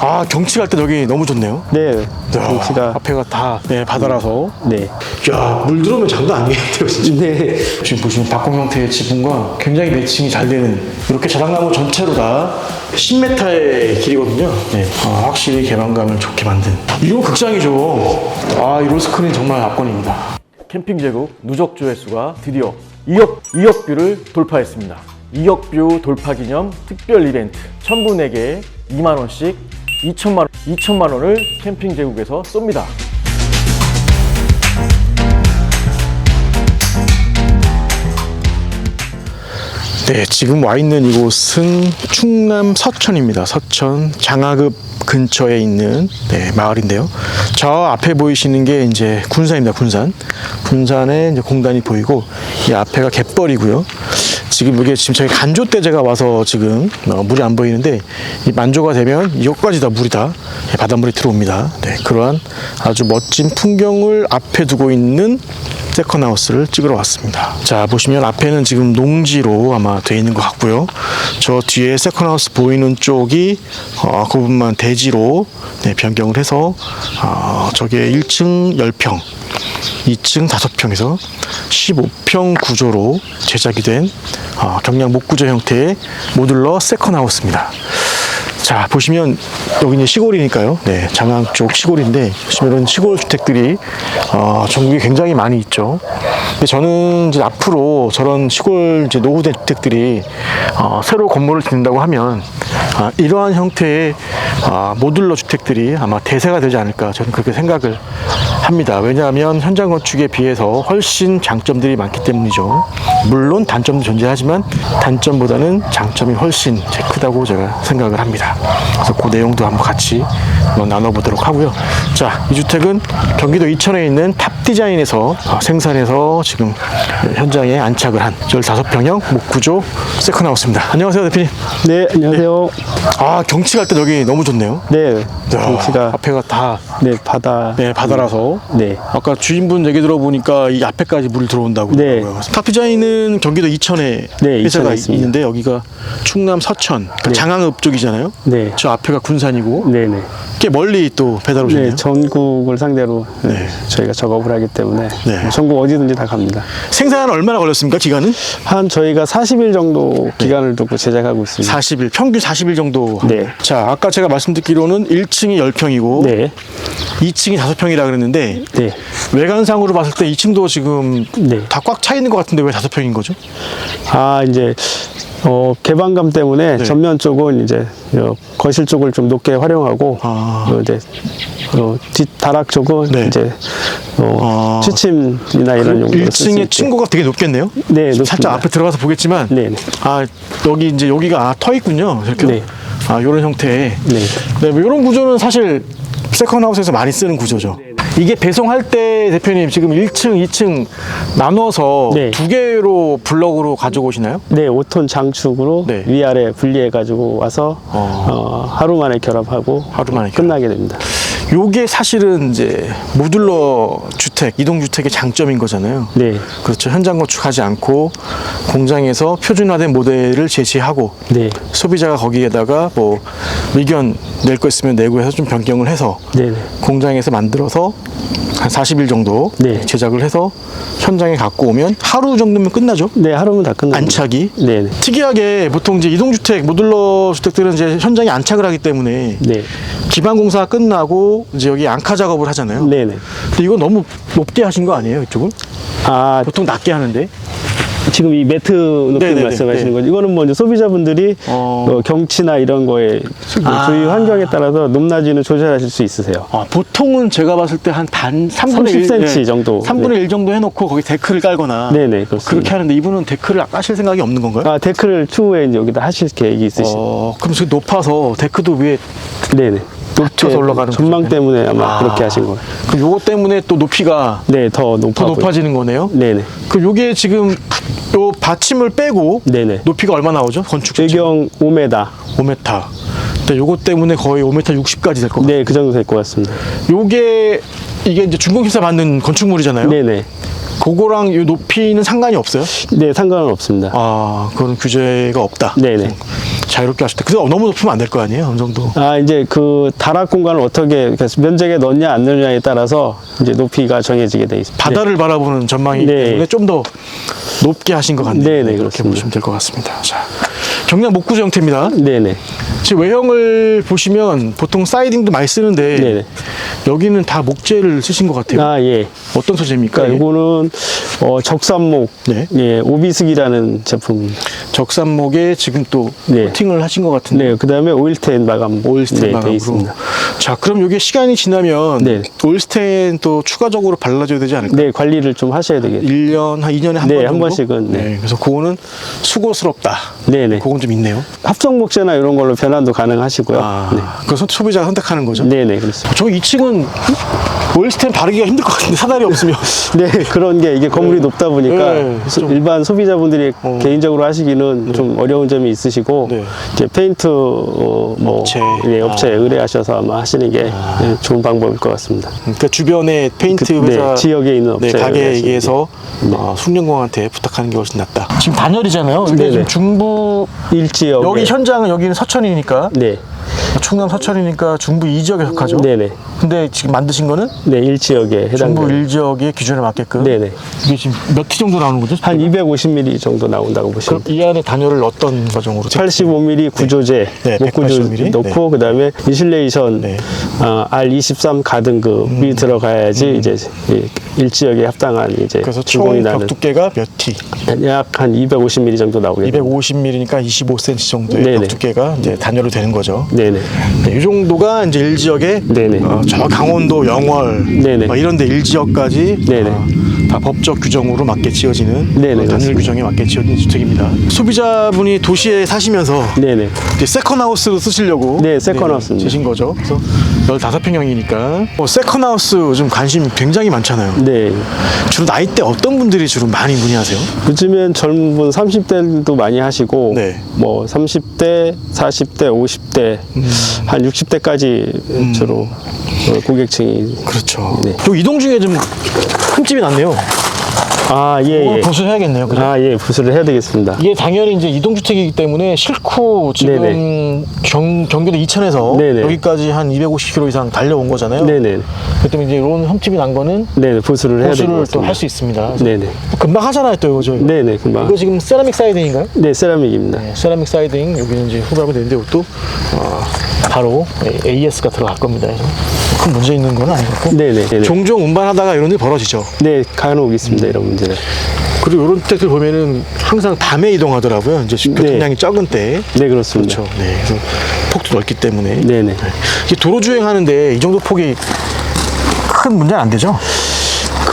아 경치 갈 때 여기 너무 좋네요. 네, 야, 경치가 앞에가 다 네, 바다라서. 네, 야, 물 들어오면 장난 아니겠대요, 진짜. 네, 지금 보시면 박공 형태의 지붕과 굉장히 매칭이 잘 되는 이렇게 자작나무 전체로 다 10m의 길이거든요. 네. 아, 확실히 개방감을 좋게 만든. 이거 극장이죠. 아, 이 로스크린 정말 압권입니다. 캠핑 제국 누적 조회수가 드디어 2억, 2억 뷰를 돌파했습니다. 2억 뷰 돌파 기념 특별 이벤트 1000분에게 2만원씩 2천만, 2천만 원을 캠핑 제국에서 쏩니다. 네, 지금 와 있는 이곳은 충남 서천입니다. 서천 장하급 근처에 있는 네, 마을인데요. 저 앞에 보이시는 게 이제 군산입니다. 군산. 군산에 이제 공단이 보이고 이 앞에가 갯벌이고요. 지금 이게 지금 저희 간조 때 제가 와서 지금 어, 물이 안 보이는데 이 만조가 되면 이것까지 다 물이 다 예, 바닷물이 들어옵니다. 네, 그러한 아주 멋진 풍경을 앞에 두고 있는 세컨하우스를 찍으러 왔습니다. 자 보시면 앞에는 지금 농지로 아마 돼 있는 것 같고요. 저 뒤에 세컨하우스 보이는 쪽이 어, 그 부분만 대지로 네, 변경을 해서 어, 저게 1층 10평, 2층 5평에서 15평 구조로 제작이 된 어, 경량 목구조 형태의 모듈러 세컨하우스입니다. 자 보시면 여기 이제 시골이니까요. 네, 장항 쪽 시골인데 보시면 이런 시골 주택들이 어, 전국에 굉장히 많이 있죠. 근데 저는 이제 앞으로 저런 시골 이제 노후된 주택들이 어, 새로 건물을 짓는다고 하면 아, 이러한 형태의 아, 모듈러 주택들이 아마 대세가 되지 않을까 저는 그렇게 생각을 합니다. 왜냐하면 현장 건축에 비해서 훨씬 장점들이 많기 때문이죠. 물론 단점도 존재하지만 단점보다는 장점이 훨씬 크다고 제가 생각을 합니다. 그래서 그 내용도 한번 같이 한번 나눠보도록 하고요. 자, 이 주택은 경기도 이천에 있는 탑 디자인에서 어, 생산해서 지금 현장에 안착을 한 15평형 목구조 세컨하우스입니다. 안녕하세요, 대표님. 네, 안녕하세요. 아, 경치 갈 때 여기 너무 좋네요. 네, 야, 경치가 앞에가 다 네 바다. 네, 바다라서 네, 아까 주인분 얘기 들어보니까 이 앞에까지 물이 들어온다고 네. 그러고요. 디자인은 경기도 이천에 네, 회사가 이천에 있습니다. 있는데 여기가 충남 서천 그러니까 네. 장항읍 쪽이잖아요. 네, 저 앞에가 군산이고 네, 네. 꽤 멀리 또 배달 오셨네요. 네, 전국을 상대로 네. 저희가 작업을 하기 때문에 네. 전국 어디든지 다 갑니다. 생산 얼마나 걸렸습니까? 기간은? 한 저희가 40일 정도 기간을 두고 제작하고 있습니다. 40일, 평균 40일 정도. 네. 자, 아까 제가 말씀드리기로는 1층이 10평이고 네, 2층이 5평이라 그랬는데 네, 외관상으로 봤을 때 2층도 지금 네. 다 꽉 차 있는 것 같은데 왜 5평인 거죠? 아 이제 어, 개방감 때문에 네. 전면 쪽은 이제 어, 거실 쪽을 좀 높게 활용하고 아. 어, 이제 어, 뒷 다락 쪽은 네. 이제 어, 아. 취침이나 이런 용도로 쓸수 1층의 있게. 층고가 되게 높겠네요. 네, 지금 살짝 높습니다. 앞에 들어가서 보겠지만 네, 네. 아 여기 이제 여기가 아, 터 있군요. 이렇게 네. 아 이런 형태. 네. 네, 뭐 이런 구조는 사실 세컨하우스에서 많이 쓰는 구조죠. 이게 배송할 때 대표님 지금 1층, 2층 나눠서 네. 두 개로 블럭으로 가져오시나요? 네, 5톤 장축으로 네. 위아래 분리해 가지고 와서 어. 어, 하루 만에 결합하고 하루 만에 끝나게 됩니다. 요게 사실은 이제 모듈러 주택, 이동 주택의 장점인 거잖아요. 네, 그렇죠. 현장 건축하지 않고 공장에서 표준화된 모델을 제시하고 네, 소비자가 거기에다가 뭐 의견 낼 거 있으면 내고 해서 좀 변경을 해서 네, 네. 공장에서 만들어서 한 40일 정도 네. 제작을 해서 현장에 갖고 오면 하루 정도면 끝나죠. 네, 하루면 다 끝납니다. 안착이. 네, 네, 특이하게 보통 이제 이동 주택, 모듈러 주택들은 이제 현장에 안착을 하기 때문에 네, 기반 공사가 끝나고 이제 여기 안카 작업을 하잖아요. 네, 네. 근데 이거 너무 높게 하신 거 아니에요, 이쪽은? 아, 보통 낮게 하는데. 지금 이 매트 높이 말씀하시는 네. 거죠. 이거는 뭐 이제 소비자분들이 어. 어, 경치나 이런 거에 주- 아. 주위 환경에 따라서 높낮이는 조절하실 수 있으세요. 아, 보통은 제가 봤을 때 한 단 3분의 1 30cm 정도. 3분의 1 정도 해놓고 거기 데크를 깔거나 네네, 그렇습니다. 그렇게 하는데 이분은 데크를 까실 생각이 없는 건가요? 아, 데크를 추후에 이제 여기다 하실 계획이 있으신. 어, 그럼 저기 높아서 데크도 위에 네네. 높게 올라가는 전망 거죠. 때문에 아마 아. 그렇게 하신 거예요. 그럼 요거 때문에 또 높이가 네, 더 높아. 더 높아지는 거네요. 네네. 그 요게 지금 요 받침을 빼고 네네. 높이가 얼마 나오죠? 건축 배경 5m. 5m. 근데 요거 때문에 거의 5m 60까지 될 것 같아요. 네, 그 정도 될 것 같습니다. 요게 이게 이제 준공심사 받는 건축물이잖아요. 네네. 그거랑 이 높이는 상관이 없어요? 네, 상관은 없습니다. 아, 그건 규제가 없다. 네네. 자유롭게 하실 때. 그래서 너무 높으면 안 될 거 아니에요? 어느 정도. 아, 이제 그 다락 공간을 어떻게 그러니까 면적에 넣냐 안 넣냐에 따라서 이제 높이가 정해지게 돼 있습니다. 바다를 바라보는 전망이기 네. 때문에 좀 더 높게 하신 것 같네요. 네, 네, 그렇게 그렇습니다. 보시면 될 것 같습니다. 자, 경량 목구조 형태입니다. 네. 네네. 지금 외형을 보시면 보통 사이딩도 많이 쓰는데 네네. 여기는 다 목재를 쓰신 것 같아요. 아, 예. 어떤 소재입니까? 그러니까 이게? 이 거는 어, 적산목, 네. 예, 오비스기라는 제품입니다. 적산목에 지금 또 네. 코팅을 하신 것 같은데 네, 그 다음에 오일텐 마감, 오일스텐 네, 마감으로. 돼 있습니다. 자, 그럼 이게 시간이 지나면 네. 오일스텐 또 추가적으로 발라줘야 되지 않을까요? 네, 관리를 좀 하셔야 되겠네요. 1년, 한 2년에 한 네, 번 한? 번씩은, 네. 그래서 그거는 수고스럽다. 네 네. 그건 좀 있네요. 합성 목재나 이런 걸로 변환도 가능하시고요. 아, 그래서 소비자가 선택하는 거죠? 네. 네네, 그렇습니다. 저 2층은 오일스텐 바르기가 힘들 것 같은데 사다리 없으면 네, 그런 게 이게 건물이 높다 보니까 네, 소- 좀- 일반 소비자분들이 어. 개인적으로 하시기는 좀 어려운 점이 있으시고 네. 이제 페인트 어, 뭐 업체. 예, 업체에 아. 의뢰하셔서 아마 하시는 게 예, 좋은 방법일 것 같습니다. 그러니까 주변에 페인트 그- 네, 회사 지역에 있는 네, 업체에 가게에서 어, 숙련공한테 부탁하는 게 훨씬 낫다. 지금 단열이잖아요. 이게 네네. 지금 중부 일지역 여기 현장은 여기는 서천이니까 네, 충남 서천이니까 중부 2지역에 속하죠. 네네, 근데 지금 만드신 거는 네 일지역에 중부 해당되는 1지역의 기준에 맞게끔 네네 이게 지금 몇 티 정도 나오는 거죠? 한 250mm 정도 나온다고 보시면 그럼 이 안에 단열을 어떤 과정으로 85mm 구조재 네, 목구조 185mm. 넣고 그다음에 인슐레이션 네. 어, R23 가등급이 들어가야지 이제 이 일지역에 합당한 이제 그래서 주공이 총벽 나는 두께가 몇 티? 약 한 250mm 정도 나오게 됩니다. 250mm니까 25cm 정도의 네네. 벽 두께가 이제 단열로 되는 거죠. 네네. 네, 이 정도가 이제 일지역에 네네. 어, 저 강원도 영월 네네. 뭐 이런데 일지역까지 네네. 어, 다 법적 규정으로 맞게 지어지는 네네, 어, 그렇습니다. 규정에 맞게 지어진 주택입니다. 소비자분이 도시에 사시면서 네네. 이제 세컨하우스로 쓰시려고 네, 세컨하우스입니다. 지신 거죠. 그래서 15평형이니까 뭐 세컨하우스 요즘 관심 굉장히 많잖아요. 네. 주로 나이대 어떤 분들이 주로 많이 문의하세요? 요즘엔 젊은 분 30대도 많이 하시고 네. 뭐 30대, 40대, 50대, 음. 한 60대까지 주로 어, 고객층이 그렇죠. 네. 또 이동 중에 좀 흠집이 났네요. 아, 예, 오늘 예. 보수해야겠네요. 그죠? 아, 예, 부수를 해야 되겠습니다. 이게 당연히 이제 이동주택이기 때문에 싫고 지금 네네. 경, 경기도 이천에서 네네. 여기까지 한 250km 이상 달려온 거잖아요. 네네. 그렇기 때문에 이제 이런 흠집이 난 거는 네네, 부수를 해야 보수를 되겠습니다. 또할수 있습니다. 네네. 금방 하잖아요, 또 이거 저. 네네, 금방. 이거 지금 세라믹 사이딩인가요? 네, 세라믹입니다. 네, 세라믹 사이딩 여기는 이제 후발고 되는데 이것도 어, 바로 AS가 들어갈 겁니다. 큰 문제 있는 건 같고 네네. 네네. 종종 운반하다가 이런 일이 벌어지죠. 네, 간혹 있습니다, 이런 문제는. 그리고 이런 택들 보면은 항상 밤에 이동하더라고요. 이제 교통량이 적은 때. 네, 그렇습니다. 그렇죠. 네. 폭도 넓기 때문에. 네네. 이게 도로 주행하는데 이 정도 폭이 큰 문제는 안 되죠?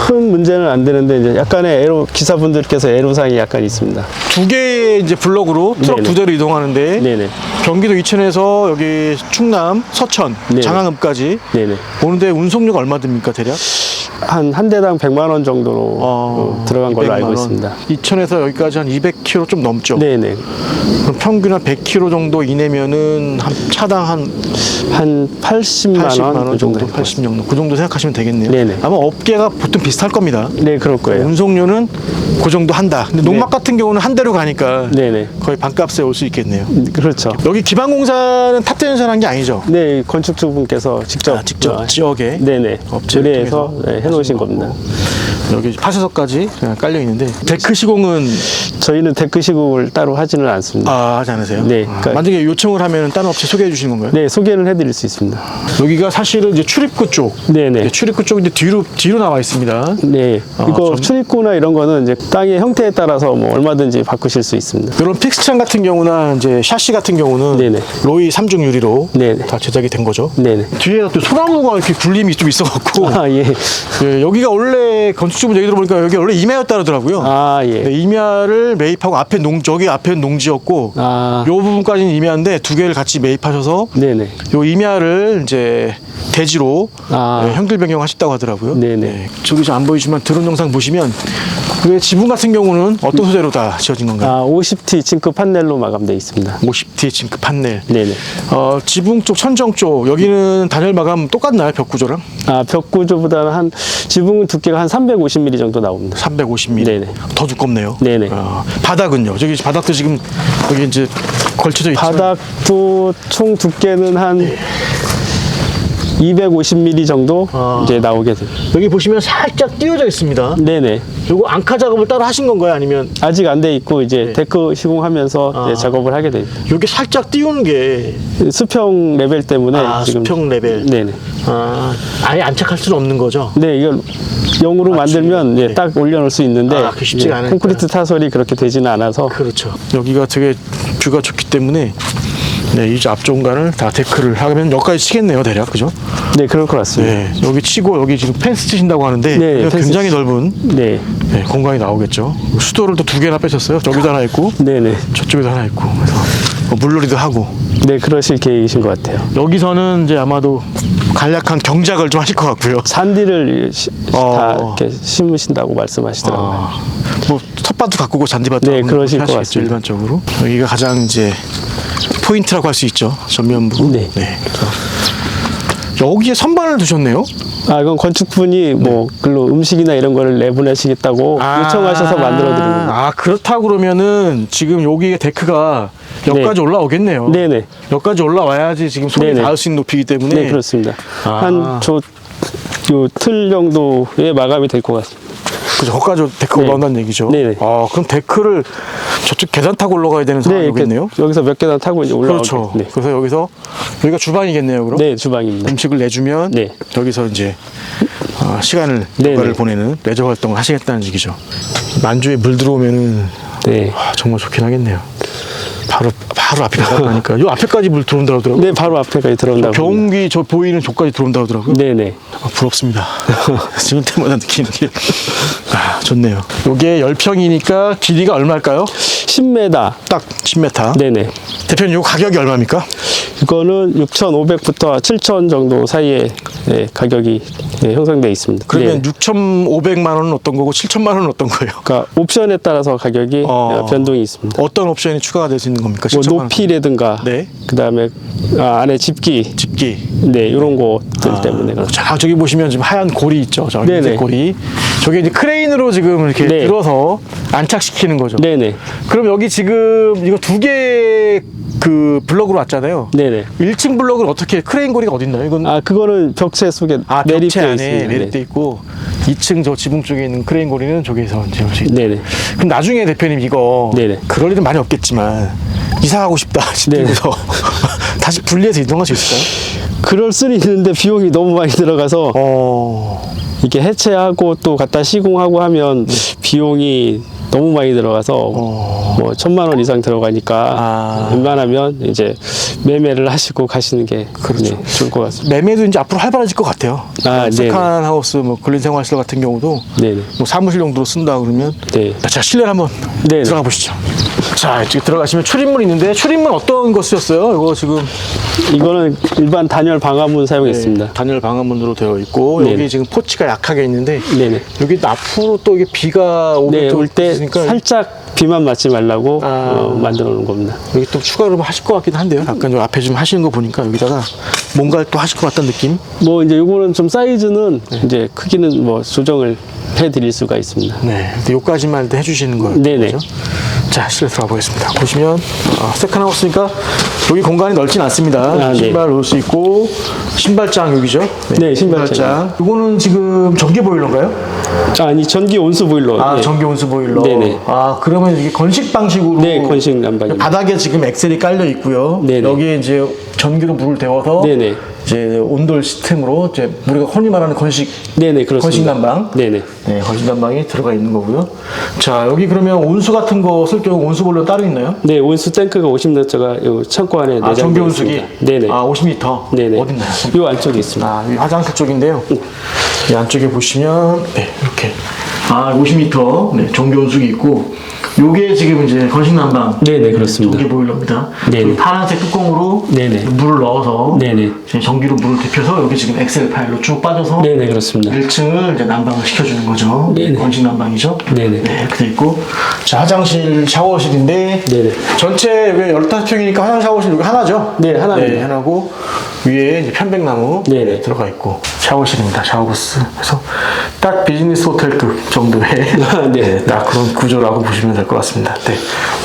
큰 문제는 안 되는데, 이제 약간의 애로, 기사분들께서 애로사항이 약간 있습니다. 두 개의 이제 블럭으로 트럭 네네. 두 대로 이동하는데 네네. 경기도 이천에서 여기 충남, 서천, 네네. 장항읍까지 네네. 오는데 운송료가 얼마 듭니까 대략? 한, 한 대당 100만 원 정도로 어, 들어간 걸로 200만 알고 원. 있습니다. 이천에서 여기까지 한 200km 좀 넘죠. 네네. 그럼 평균 한 100km 정도 이내면은 한 차당 한 한 80만, 80만 원, 원 그 정도, 정도. 80 정도 그 정도 생각하시면 되겠네요. 네네. 아마 업계가 보통 비슷할 겁니다. 네, 그럴 거예요. 운송료는 그 정도 한다. 근데 농막 같은 경우는 한 대로 가니까 네네. 거의 반값에 올 수 있겠네요. 음, 그렇죠. 여기 기반공사는 탑재연설한 게 아니죠? 네, 건축주분께서 직접. 아, 직접 어, 지역에 네네. 업체를 의뢰해서 통해서 네, 해 놓으신 겁니다. 여기 파쇄석까지 깔려 있는데 데크 시공은 저희는 데크 시공을 따로 하지는 않습니다. 아, 하지 않으세요? 네, 아, 그러니까- 만약에 요청을 하면 다른 업체 소개해 주시는 건가요? 네, 소개는 해드릴 수 있습니다. 여기가 사실은 이제 출입구 쪽. 네네. 네, 출입구 쪽인데 뒤로 뒤로 나와 있습니다. 네, 아, 이거 좀- 출입구나 이런 거는 이제 땅의 형태에 따라서 뭐 얼마든지 바꾸실 수 있습니다. 이런 픽스창 같은 경우나 이제 샤시 같은 경우는 네네. 로이 삼중 유리로 네네. 다 제작이 된 거죠. 네네. 뒤에 또 소나무가 이렇게 굴림이 좀 있어갖고 아, 예. 예, 여기가 원래 건축주분 얘기 들어보니까 여기 원래 임야였다 그러더라고요. 아, 예. 네, 임야를 매입하고 앞에 농 저기 앞에 농지였고 아, 요 부분까지는 임야인데 두 개를 같이 매입하셔서 네네. 요 임야를 이제 대지로 아. 네, 형질 변경하셨다고 하더라고요. 네네. 저기 좀 안 보이지만 드론 영상 보시면 그 지붕 같은 경우는 어떤 소재로 다 지어진 건가요? 아, 50T 징크 판넬로 마감되어 있습니다. 50T 징크 판넬. 네네. 어, 지붕 쪽, 천정 쪽 여기는 단열 마감 똑같나요? 벽 구조랑? 아, 벽 구조보다는 한 지붕 두께가 한 350mm 정도 나옵니다. 350mm. 네네. 더 두껍네요. 네네. 어, 바닥은요? 저기 바닥도 지금 여기 이제 걸쳐져 있죠. 바닥도 총 두께는 한 250mm 정도 아. 이제 나오게 됩니다. 여기 보시면 살짝 띄워져 있습니다. 네네. 요거 앙카 작업을 따로 하신 건가요? 아니면 아직 안 돼 있고 이제 데크 시공하면서 네. 아. 이제 작업을 하게 됩니다. 여기 살짝 띄우는 게 수평 레벨 때문에 아, 지금 수평 레벨. 네네. 아, 아예 안착할 수는 없는 거죠? 네, 이걸 영으로 만들면 네. 예, 딱 올려놓을 수 있는데 아, 그게 쉽지가 예, 않으니까. 콘크리트 타설이 그렇게 되지는 않아서 그렇죠. 여기가 되게 뷰가 좋기 때문에 네, 이앞 공간을 다 데크를 하면 여기까지 치겠네요, 대략. 그죠? 네 그럴 것 같습니다. 네. 여기 치고 여기 지금 펜스 치신다고 하는데 네, 펜스 굉장히 치- 넓은 네, 네, 공간이 나오겠죠. 수도를 또 두 개나 빼셨어요. 저기도 하나 있고 네, 네, 저쪽에도 하나 있고. 그래서 뭐 물놀이도 하고 네 그러실 계획이신 것 같아요. 여기서는 이제 아마도 간략한 경작을 좀 하실 것 같고요. 산디를 시- 어. 다 이렇게 심으신다고 말씀하시더라고요. 아, 뭐 텃밭도 가꾸고 잔디밭도 네, 그러실 것 하시겠죠, 같습니다. 일반적으로 여기가 가장 이제 포인트라고 할 수 있죠 전면부. 네. 그래서 여기에 선반을 두셨네요. 아 이건 건축분이 뭐 글로 음식이나 이런 거를 내보내시겠다고 요청하셔서 만들어 드린 겁니다. 아 그렇다고 그러면은 지금 여기 데크가 여기까지 네. 올라오겠네요. 네네. 여기까지 올라와야지 지금 손이 네네. 닿을 수 있는 높이기 때문에. 네 그렇습니다. 아. 한저요틀 정도의 마감이 될 것 같습니다. 그죠. 거기까지 데크 네. 올라온다는 얘기죠. 네네. 아 그럼 데크를 저쪽 계단 타고 올라가야 되는 네, 상황이겠네요. 이렇게 여기서 몇 계단 타고 이제 올라오게. 그렇죠. 네. 그래서 여기서 여기가 주방이겠네요. 그럼. 네, 주방입니다. 음식을 내주면 네. 여기서 이제 어, 시간을 네, 네. 보내는 레저 활동을 하시겠다는 얘기죠. 만주에 물 들어오면은 네. 와, 정말 좋긴 하겠네요. 바로 바로 앞에 가니까 요 앞에까지 물 들어온다고 하더라고요. 네, 바로 앞에까지 들어온다고. 경운기 저 보이는 저까지 들어온다고 하더라고요. 네 네. 아, 부럽습니다. 지금 때마다 느끼는 게 아, 좋네요. 요게 10평이니까 길이가 얼마일까요? 10m. 딱 10m. 네 네. 대표님 요 가격이 얼마입니까? 이거는 6,500부터 7,000 정도 사이에 네, 가격이 네, 형성되어 있습니다. 그러면 네. 6,500만 원은 어떤 거고 7천만 원은 어떤 거예요? 그러니까 옵션에 따라서 가격이 어. 변동이 있습니다. 어떤 옵션이 추가가 될 수 있는 겁니까? 뭐 7천만 원? 높이라든가, 네. 그다음에 아, 안에 집기, 집기. 네 이런 것들 때문에 그렇죠. 자, 저기 보시면 지금 하얀 골이 있죠. 저 네네. 흰색 골이. 저게 이제 크레인으로 지금 이렇게 네. 들어서 안착시키는 거죠. 네네, 그럼 여기 지금 이거 두 개 그 블럭으로 왔잖아요. 네네. 1층 블럭을 어떻게 크레인 고리가 어디 있나요? 이건 아 그거는 벽체 속에 아, 벽체 안에 있습니다. 매립돼 있고 2층 저 지붕 쪽에 있는 크레인 고리는 저기서 이제 올수 있다. 네. 네네. 그럼 나중에 대표님 이거 네네. 그럴 일은 많이 없겠지만 이사하고 싶다 싶어서 다시 분리해서 이동할 수 있을까요? 그럴 수는 있는데 비용이 너무 많이 들어가서 어. 이렇게 해체하고 또 갖다 시공하고 하면 네. 비용이 너무 많이 들어가서 뭐 천만 원 이상 들어가니까 어. 아. 웬만하면 이제 매매를 하시고 가시는 게 그렇죠. 네, 좋을 것 같습니다. 매매도 이제 앞으로 활발해질 것 같아요. 아, 네네. 세컨 하우스, 뭐 근린 생활시설 같은 경우도 네네. 뭐 사무실 용도로 쓴다 그러면 네. 자 실내 한번 네네. 들어가 보시죠. 자 이쪽 들어가시면 출입문 있는데 출입문 어떤 거 쓰셨어요? 이거 지금 이거는 일반 단열 방화문 사용했습니다. 네, 단열 방화문으로 되어 있고 네네. 여기 지금 포치가 약하게 있는데 네네. 여기 앞으로 또 이게 비가 오게 네, 또올때 있으니까 살짝 비만 맞지 말라고 아. 어, 만들어 놓은 겁니다. 여기 또 추가로 뭐 하실 것 같긴 한데요. 약간 좀 앞에 좀 하시는 거 보니까 여기다가 뭔가를 또 하실 것 같다는 느낌. 뭐 이제 요거는 좀 사이즈는 네. 이제 크기는 뭐 조정을 해 드릴 수가 있습니다. 네. 요까지만 해주시는 거예요. 네네. 그죠? 자, 실내 들어가 보겠습니다. 보시면, 어, 세컨하우스니까 여기 공간이 넓진 않습니다. 아, 네. 신발 놓을 수 있고, 신발장 여기죠? 네, 신발장. 이거는 지금 전기 보일러인가요? 아, 아니 전기 온수 보일러. 아, 네. 전기 온수 보일러. 네네. 아, 그러면 이게 건식 방식으로. 네, 건식 난방입니다. 바닥에 지금 엑셀이 깔려 있고요. 네네. 여기에 이제 전기로 물을 데워서 네네. 이제 온돌 시스템으로 이제 우리가 흔히 말하는 건식 네네 그렇습니다. 건식 난방. 네네. 네, 건식 난방이 들어가 있는 거고요. 자, 여기 그러면 온수 같은 거 쓸 경우 온수 보일러 따로 있나요? 네 온수 탱크가 50리터가 요 창고 안에 아, 내장되어 전기 온수기. 있습니다. 네네. 아, 50m. 네네. 어딨나요? 요 안쪽에 있습니다. 아, 이 화장실 쪽인데요. 이 안쪽에 보시면 네, 이렇게 아, 50m. 네, 전기 온수기 있고 요게 지금 이제 건식 난방 네네, 그렇습니다. 전기 보일러입니다. 네네. 여기 파란색 뚜껑으로 네네. 물을 넣어서 네네. 이제 전기로 물을 데펴서 여기 지금 엑셀 파일로 쭉 빠져서 네네, 그렇습니다. 1층을 이제 난방을 시켜주는 거죠. 네네. 건식 난방이죠. 네네. 네, 돼 있고 자 화장실 샤워실인데 네네. 전체 왜 15평이니까 화장 샤워실 여기 하나죠? 네, 하나입니다. 네, 하나고 위에 이제 편백나무 네네. 들어가 있고 샤워실입니다. 샤워부스. 그래서 딱 비즈니스 호텔급 정도의 네. 딱 그런 구조라고 보시면 될것 같습니다. 네.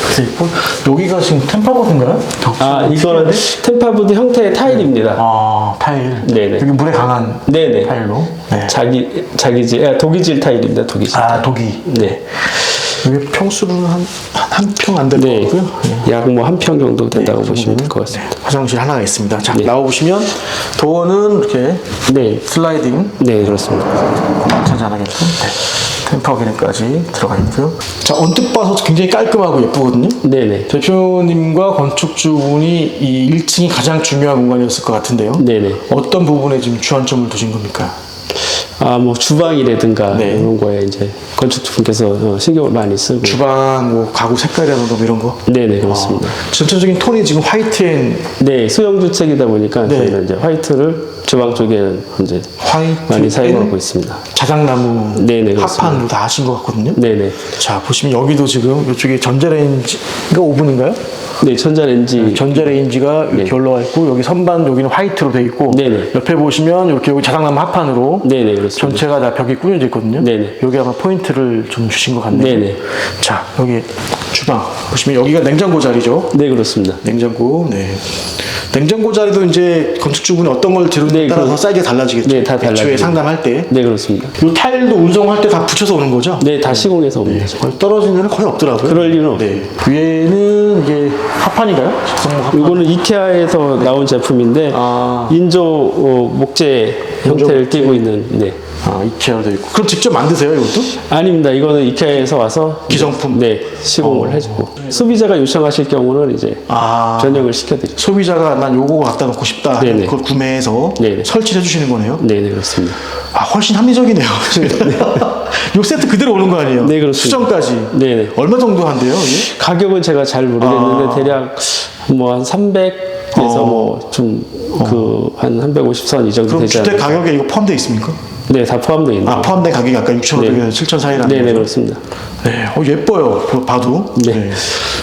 그래서 있고 여기가 지금 템파보드인가요? 아, 이거는 템파보드 형태의 타일입니다. 아 타일. 네네. 여기 물에 강한 네네. 타일로. 네. 자기, 자기질, 아, 독이질 타일입니다, 독이질. 아 독이. 네. 여기 평수는 한한평 안 될 네. 것 같고요. 네. 약뭐 한 평 정도 된다고 보시면 될 것 같습니다. 화장실 하나가 있습니다. 자 네. 나와 보시면 도어는 이렇게 네. 슬라이딩 네, 그렇습니다. 하게끔 네. 템퍼 기능까지 들어가 있고요. 자 언뜻 봐서 굉장히 깔끔하고 예쁘거든요. 네네. 대표님과 건축주분이 이 1층이 가장 중요한 공간이었을 것 같은데요. 네네. 어떤 부분에 지금 주안점을 두신 겁니까? 아, 뭐 주방이라든가 네. 이런 거에 이제 건축주분께서 어, 신경을 많이 쓰고. 주방, 뭐 가구 색깔이라든가 뭐 이런 거. 네네, 그렇습니다. 전체적인 톤이 지금 화이트 앤 네, 소형 주택이다 보니까 네. 저희는 이제 화이트를 주방 쪽에는 이제 화이트 많이 사용하고 앤 있습니다. 자작나무 네네. 합판으로 다 하신 것 같거든요. 네네. 자 보시면 여기도 지금 이쪽에 전자레인지가 오븐인가요? 네, 전자레인지. 전자레인지가 이렇게 올라와 있고 여기 선반 여기는 화이트로 되어 있고 네네. 옆에 보시면 이렇게 여기 자작나무 합판으로 네네, 그렇습니다. 전체가 다 벽이 꾸며져 있거든요. 네네. 여기 아마 포인트를 좀 주신 것 같네요. 네네. 자 여기 주방 보시면 여기가 냉장고 자리죠. 네, 그렇습니다. 냉장고. 네. 냉장고 자리도 이제 건축주분이 어떤 걸 들으냐에 네, 따라서 그- 사이즈가 달라지겠죠. 네, 다 달라집니다. 상담할 때. 네, 그렇습니다. 이 타일도 운송할 때 다 붙여서 오는 거죠? 네, 다 시공해서 옵니다. 거의 떨어지는 데는 거의 없더라고요. 그럴 일은 없어요. 네. 위에는 이게 합판인가요? 합판. 이거는 이케아에서 나온 제품인데 아. 인조 어, 목재 형태를 띠고 있는 네. 아, 이케아로 되어 있고. 그럼 직접 만드세요, 이것도? 아닙니다. 이거는 이케아에서 와서 기성품? 네 시공을 해주고 소비자가 요청하실 경우는 이제 아. 변형을 시켜드리죠. 소비자가 난 요거 갖다 놓고 싶다. 네네. 그걸 구매해서 네네. 설치를 해주시는 거네요. 네, 네 그렇습니다. 아, 훨씬 합리적이네요. 요 세트 그대로 오는 거 아니에요? 네, 그렇습니다. 수정까지. 네네. 얼마 정도 한대요, 이게? 가격은 제가 잘 모르겠는데 아. 대략 뭐 한 300에서 어. 뭐좀그한 350선 이 정도 그럼 되지 주택 않을까? 가격에 이거 포함되어 있습니까? 네, 다 포함되어 있는. 아, 포함된 가격이 아까 6,500에서 7,000 사이라는 네, 네 거죠? 그렇습니다. 네, 어, 예뻐요. 그 봐도. 네.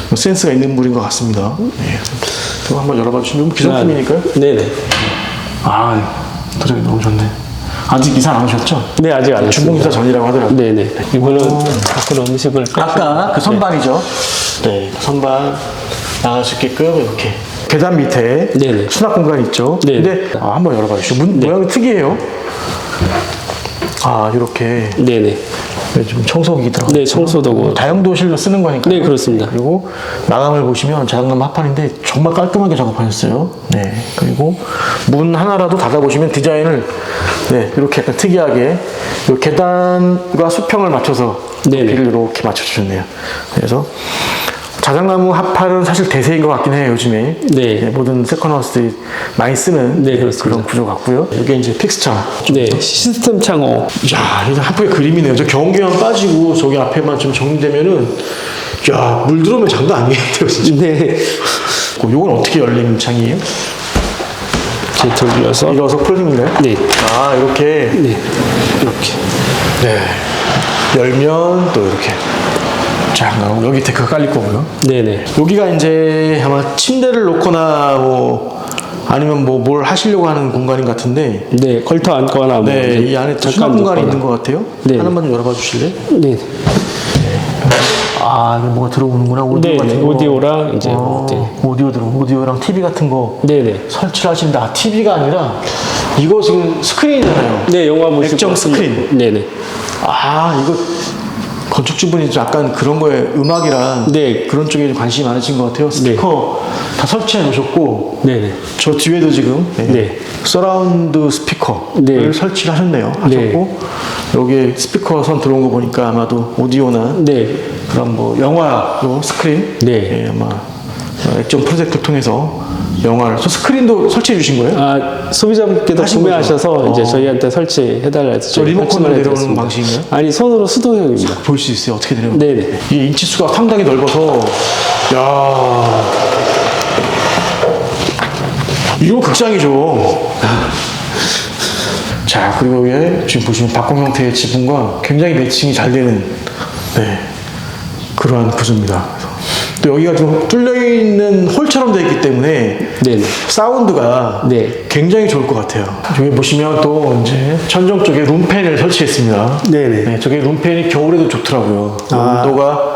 뭐 센스가 있는 물인 것 같습니다. 네. 한번 열어봐 주시면 기성품이니까요. 네, 네. 아, 도저히 너무 좋네. 아직 이사 안 오셨죠? 네 아직 안 했습니다. 이사 전이라고 하더라고요. 네, 네. 이거는 밖으로 음식을 아까 그 선반이죠? 네, 선반 나갈 수 있게끔 이렇게 계단 밑에 네네. 수납 공간이 있죠. 네네. 근데 아, 한번 열어봐 주시죠. 문 모양이 특이해요. 아, 이렇게 네, 네. 좀 청소기 들어가. 네, 청소도구. 다용도실로 쓰는 거니까. 네, 그렇습니다. 그리고 마감을 보시면 자작나무 합판인데 정말 깔끔하게 작업하셨어요. 네. 그리고 문 하나라도 닫아보시면 디자인을 네, 이렇게 약간 특이하게 이 계단과 수평을 맞춰서 네네. 길을 이렇게 맞춰주셨네요. 그래서 자작나무 합판은 사실 대세인 것 같긴 해요, 요즘에. 네. 모든 세컨하우스들이 많이 쓰는 네. 그런 구조 같고요. 이게 이제 픽스처. 네, 시스템 창호. 야, 이거 한포의 그림이네요. 저 경계만 빠지고 저기 앞에만 좀 정리되면은 야, 물 들어오면 장난 아니겠대요, 진짜. 네. 그 요건 어떻게 열린 창이에요? 이제 돌려서. 이어서 폴딩인가요? 네. 아, 이렇게. 네. 이렇게. 네. 열면 또 이렇게. 자, 여기 데크가 깔릴 거고요. 네, 네. 여기가 이제 아마 침대를 놓거나 뭐 아니면 뭐 뭘 하시려고 하는 공간인 것 같은데 네, 걸터 앉거나 뭐. 네, 이 안에 또 잠깐 공간이. 있는 것 같아요. 네. 하나만 좀 열어봐 주실래요? 네. 아, 이게 뭐가 들어오는구나. 오디오 네, 같은 네. 거. 오디오랑 이제 어, 네. 오디오 들어 오디오랑 TV 같은 거 네, 네. 설치를 하신다. 아, TV가 아니라 이거 지금 스크린이잖아요. 네, 영화 보시고. 액정 스크린. 네, 네. 아, 이거 건축주분이 좀 약간 그런 거에 음악이랑 네. 그런 쪽에 좀 관심이 많으신 것 같아요. 스피커 다 설치해 놓으셨고 네, 네. 저 뒤에도 지금 네. 네. 서라운드 스피커를 네. 설치를 하셨네요. 하셨고 여기에 스피커 선 들어온 거 보니까 아마도 오디오나 네. 그런 뭐 영화로 스크린 네. 예, 아마 어, 액정 프로젝트를 통해서 영화를 저 스크린도 설치해 주신 거예요? 아, 소비자분께서 구매하셔서 거죠? 이제 어. 저희한테 설치해달라 해서 저 리모컨으로 내려오는. 방식인가요? 아니, 손으로 수동형입니다. 볼 수 있어요. 어떻게 되는 네네. 이 인치수가 상당히 넓어서 야 이거 극장이죠. 자 그리고 위에 지금 보시면 박공 형태의 지붕과 굉장히 매칭이 잘 되는 네 그러한 구조입니다. 또 여기가 좀 뚫려 있는 홀처럼 되어 있기 때문에 네네. 사운드가 네. 굉장히 좋을 것 같아요. 여기 보시면 또 이제 천정 쪽에 룸팬을 설치했습니다. 네네. 네, 저게 룸팬이 겨울에도 좋더라고요. 아. 온도가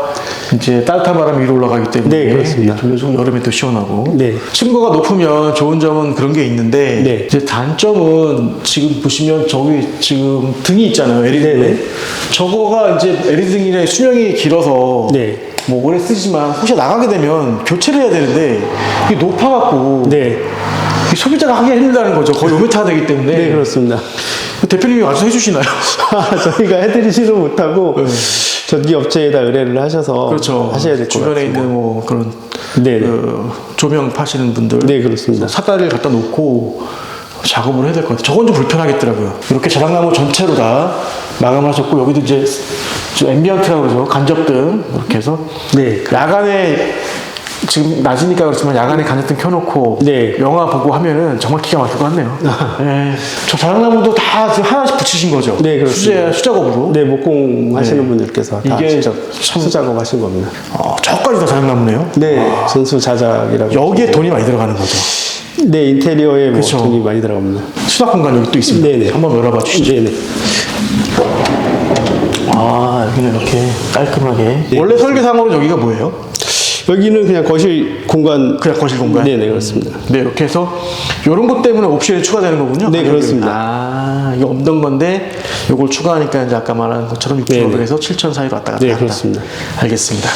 이제 따뜻한 바람이 위로 올라가기 때문에 네, 그렇습니다. 돌려주고 여름에 또 시원하고 네. 층고가 높으면 좋은 점은 그런 게 있는데 네. 이제 단점은 지금 보시면 저기 지금 등이 있잖아요 LED 네네. 등 저거가 이제 LED 등이의 수명이 길어서 네. 뭐 오래 쓰지만 혹시 나가게 되면 교체를 해야 되는데 이게 높아갖고 네. 이 소비자가 하기 힘들다는 거죠 거의 5m가 되기 때문에 네, 그렇습니다. 대표님이 와서 해주시나요? 저희가 해드리지는 못하고 전기 업체에다 의뢰를 하셔서 그렇죠. 하셔야 될것 주변에 같습니다. 있는 뭐 그런 네, 네. 그 조명 파시는 분들 네, 그렇습니다. 사다리를 갖다 놓고 작업을 해야 될 것 같아요. 저건 좀 불편하겠더라고요. 이렇게 자작나무 전체로 다 마감하셨고 여기도 이제 저 앰비언트라고 그러죠. 간접등 이렇게 해서 네. 야간에 지금 낮이니까 그렇지만 야간에 간접등 켜놓고 네. 영화 보고 하면은 정말 기가 막힐 것 같네요. 네. 저 자작나무도 다 지금 하나씩 붙이신 거죠? 네, 그렇습니다. 수제, 수작업으로? 네, 목공 하시는 분들께서 다 이게 직접 참- 수작업 하신 겁니다. 어, 저까지 다 자작나무네요. 네, 전수 자작이라고. 여기에 돈이 많이 들어가는 거죠. 네, 인테리어에 뭐 그쵸. 돈이 많이 들어갑니다. 수납 공간 여기 또 있습니다. 네네. 한번 열어봐 주시죠. 네네. 아, 여기는 이렇게 깔끔하게. 네, 원래 설계상으로 여기가 뭐예요? 여기는 그냥 거실 공간. 그냥 거실 공간? 네네, 그렇습니다. 네, 이렇게 해서 이런 것 때문에 옵션이 추가되는 거군요. 네. 그렇습니다. 아, 이거 없던 건데 이걸 추가하니까 이제 아까 말한 것처럼 네네. 6,500에서 7,000 사이로 왔다 갔다 네, 한다. 그렇습니다. 알겠습니다.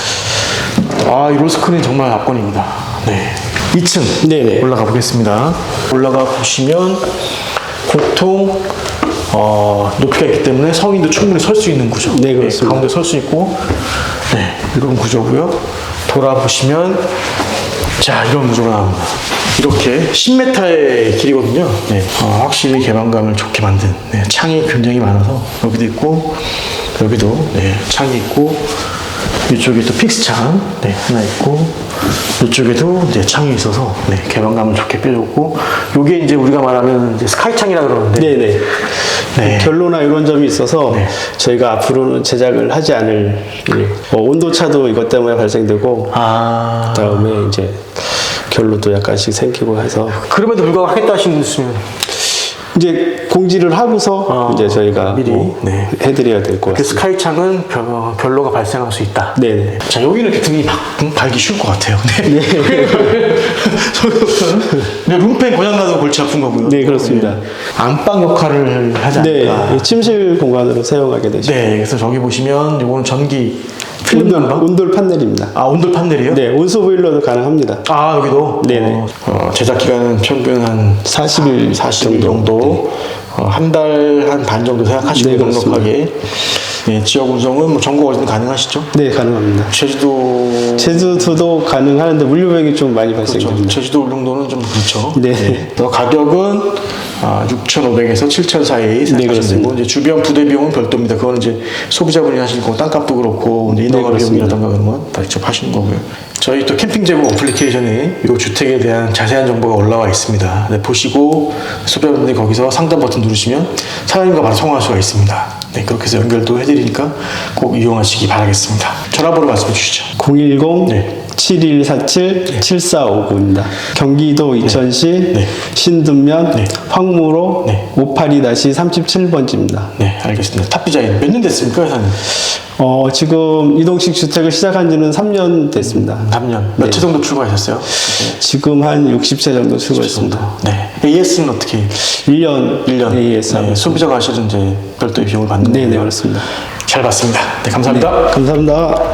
아, 이 로스크린 정말 압권입니다. 네. 2층 네네. 올라가 보겠습니다. 올라가 보시면 보통 어, 높이가 있기 때문에 성인도 충분히 설 수 있는 구조. 네, 그렇습니다. 가운데 설 수 있고, 네, 이런 구조고요. 돌아보시면, 자, 이런 구조가 나옵니다. 이렇게 10m의 길이거든요. 네, 어, 확실히 개방감을 좋게 만든 네, 창이 굉장히 많아서 여기도 있고, 여기도 네, 창이 있고, 이쪽에 또 픽스 창 네, 하나 있고 이쪽에도 이제 창이 있어서 네, 개방감을 좋게 빼줬고 요게 이제 우리가 말하는 이제 스카이 창이라 그러는데. 네네. 네. 결로나 이런 점이 있어서 저희가 앞으로는 제작을 하지 않을 예, 뭐 온도 차도 이것 때문에 발생되고 아. 그다음에 이제 결로도 약간씩 생기고 해서. 그럼에도 불구하고 하겠다 하시는 분이면 이제 공지를 하고서 아, 이제 저희가 미리, 뭐 네. 해드려야 될 것 그 같습니다. 스카이 창은 별, 결로가 발생할 수 있다. 네네. 자 여기는 이렇게 등이 박, 달기 쉬울 것 같아요. 네. 저기는 네, 룸펜 고장나도 골치 아픈 거고요. 네, 그렇습니다. 안방 역할을 하지 네, 않을까. 이 침실 공간으로 사용하게 되죠. 네, 그래서 저기 보시면 이거는 전기 필름 온돌? 온돌 판넬입니다. 아 온돌 판넬이요? 네, 온수 보일러도 가능합니다. 아 여기도 네네. 어, 어, 제작 기간은 평균 한 40일 40일 정도. 정도, 어, 한달 한 반 정도 생각하시고 네. 넉넉하게 네, 지역 운송은 뭐 전국 어디든 가능하시죠? 네, 가능합니다. 제주도 제주도도 가능하는데 물류비용이 좀 많이 그렇죠. 발생됩니다. 제주도 울릉도는 좀 그렇죠. 네. 또 가격은 아, 6,500에서 7,000 사이 생각하시면 네. 되고 이제 주변 부대 비용은 별도입니다. 그거는 이제 소비자분이 하시는 거 땅값도 그렇고 이제 인허가 네, 그렇습니다. 비용이라든가 그런 건 다 직접 하시는 거고요. 저희 또 캠핑 제공 어플리케이션에 이 주택에 대한 자세한 정보가 올라와 있습니다. 네, 보시고 소비자분들이 거기서 상담 버튼 누르시면 사장님과 바로 통화할 수가 있습니다. 네, 그렇게 해서 연결도 해드리니까 꼭 이용하시기 바라겠습니다. 전화번호 말씀해 주시죠. 010 네. 7147 7459입니다. 경기도 이천시 네. 신둔면 네. 황무로 네. 582-37번지입니다. 네, 알겠습니다. 탑 디자인 몇 년 됐습니까, 회사는? 어, 지금 이동식 주택을 시작한 지는 3년 됐습니다. 3년. 몇 채 정도 출고하셨어요? 지금 한 60채 정도 출고했습니다. 네. AS는 어떻게? 1년, 1년. AS 네, 소비자가 실은 이제 별도의 비용을 받는 네, 네, 거고요. 그렇습니다. 잘 봤습니다. 네, 감사합니다. 감사합니다.